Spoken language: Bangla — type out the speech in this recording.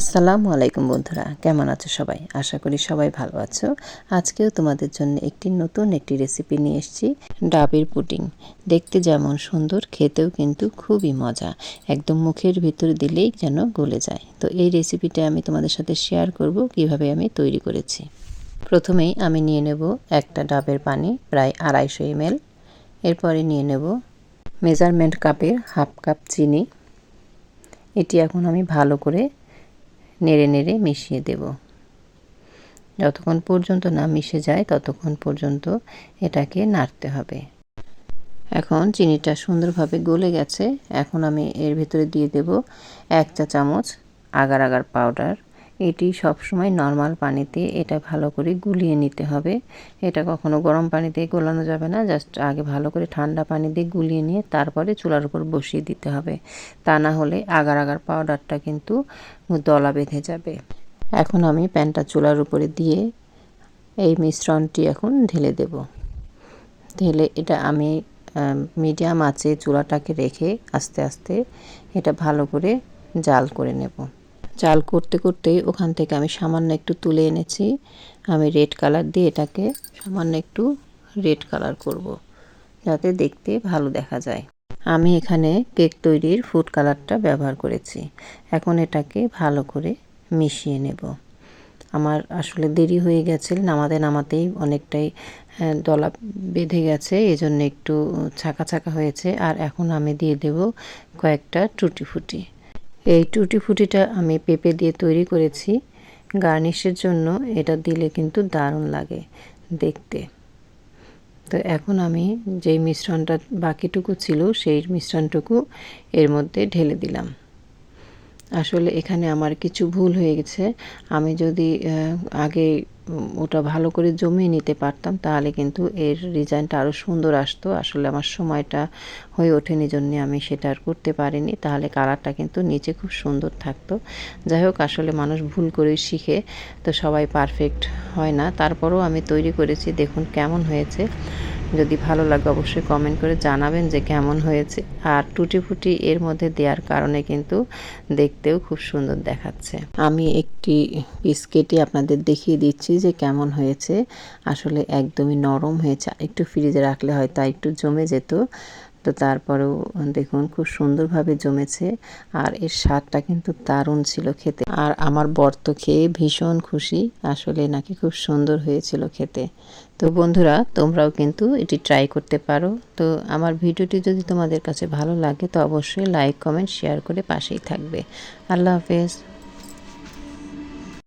আসসালামু আলাইকুম বন্ধুরা, কেমন আছো সবাই? আশা করি সবাই ভালো আছো। আজকেও তোমাদের জন্য একটি নতুন একটি রেসিপি নিয়ে এসেছি, ডাবের পুডিং। দেখতে যেমন সুন্দর, খেতেও কিন্তু খুবই মজা। একদম মুখের ভিতর দিলেই যেন গলে যায়। তো এই রেসিপিটা আমি তোমাদের সাথে শেয়ার করব, কীভাবে আমি তৈরি করেছি। প্রথমেই আমি নিয়ে নেব একটা ডাবের পানি, প্রায় আড়াইশো এমএল। এরপরে নিয়ে নেব মেজারমেন্ট কাপের হাফ কাপ চিনি। এটি এখন আমি ভালো করে নেড়ে নেড়ে মিশিয়ে দেব। যতক্ষণ পর্যন্ত না মিশে যায়, ততক্ষণ পর্যন্ত এটাকে নাড়তে হবে। এখন চিনিটা সুন্দরভাবে গলে গেছে। এখন আমি এর ভিতরে দিয়ে দেব এক চা চামচ আগার আগার পাউডার। এটি সবসময় নর্মাল পানিতে এটা ভালো করে গুলিয়ে নিতে হবে। এটা কখনো গরম পানিতে গোলানো যাবে না জাস্ট আগে ভালো করে ঠান্ডা পানি দিয়ে গুলিয়ে নিয়ে তারপরে চুলার উপর বসিয়ে দিতে হবে। তা না হলে আগার আগার পাউডারটা কিন্তু দলা বেঁধে যাবে। এখন আমি প্যানটা চুলার উপরে দিয়ে এই মিশ্রণটি এখন ঢেলে দেব। ঢেলে এটা আমি মিডিয়াম আঁচে চুলাটাকে রেখে আস্তে আস্তে এটা ভালো করে জাল করে নেব। চাল করতে করতেই ওখান থেকে আমি সামান্য একটু তুলে এনেছি। আমি রেড কালার দিয়ে এটাকে সামান্য একটু রেড কালার করব। যাতে দেখতে ভালো দেখা যায়। আমি এখানে কেক তৈরির ফুড কালারটা ব্যবহার করেছি। এখন এটাকে ভালো করে মিশিয়ে নেব। আমার আসলে দেরি হয়ে গেছে, নামাতে নামাতেই অনেকটাই দলা বেঁধে গেছে, এজন্য একটু ছাকা ছাকা হয়েছে। আর এখন আমি দিয়ে দেব কয়েকটা টুটি ফুটি। এই টুটি ফুটিটা আমি পেঁপে দিয়ে তৈরি করেছি। গার্নিশের জন্য এটা দিলে কিন্তু দারুণ লাগে দেখতে। তো এখন আমি যেই মিশ্রণটা বাকিটুকু ছিল সেই মিশ্রণটুকু এর মধ্যে ঢেলে দিলাম। আসলে এখানে আমার কিছু ভুল হয়ে গেছে। আমি যদি আগে ওটা ভালো করে জমিয়ে নিতে পারতাম, তাহলে কিন্তু এর ডিজাইনটা আরও সুন্দর আসতো। আসলে আমার সময়টা হয়ে ওঠেনি জন্য আমি সেটা আর করতে পারিনি, তাহলে কালারটা কিন্তু নিচে খুব সুন্দর থাকতো। যাই হোক, আসলে মানুষ ভুল করেই শিখে, তো সবাই পারফেক্ট হয় না। তারপরেও আমি তৈরি করেছি, দেখুন কেমন হয়েছে। যদি ভালো লাগে অবশ্যই কমেন্ট করে জানাবেন যে কেমন হয়েছে। আর টুটি ফুটি এর মধ্যে দেওয়ার কারণে কিন্তু দেখতেও খুব সুন্দর দেখাচ্ছে। আমি একটি পিস আপনাদের দেখিয়ে দিচ্ছি যে কেমন হয়েছে। আসলে একদমই নরম হয়েছে। একটু ফ্রিজে রাখলে হয়তো একটু জমে যেত। তো তারপরেও দেখুন খুব সুন্দরভাবে জমেছে আর এর স্বাদটা কিন্তু দারুণ ছিল খেতে। আর আমার বর তো খেয়ে ভীষণ খুশি, আসলে নাকি খুব সুন্দর হয়েছিল খেতে। তো বন্ধুরা, তোমরাও কিন্তু এটি ট্রাই করতে পারো। তো আমার ভিডিওটি যদি তোমাদের কাছে ভালো লাগে তো অবশ্যই লাইক কমেন্ট শেয়ার করে পাশেই থাকবে। আল্লাহ হাফেজ।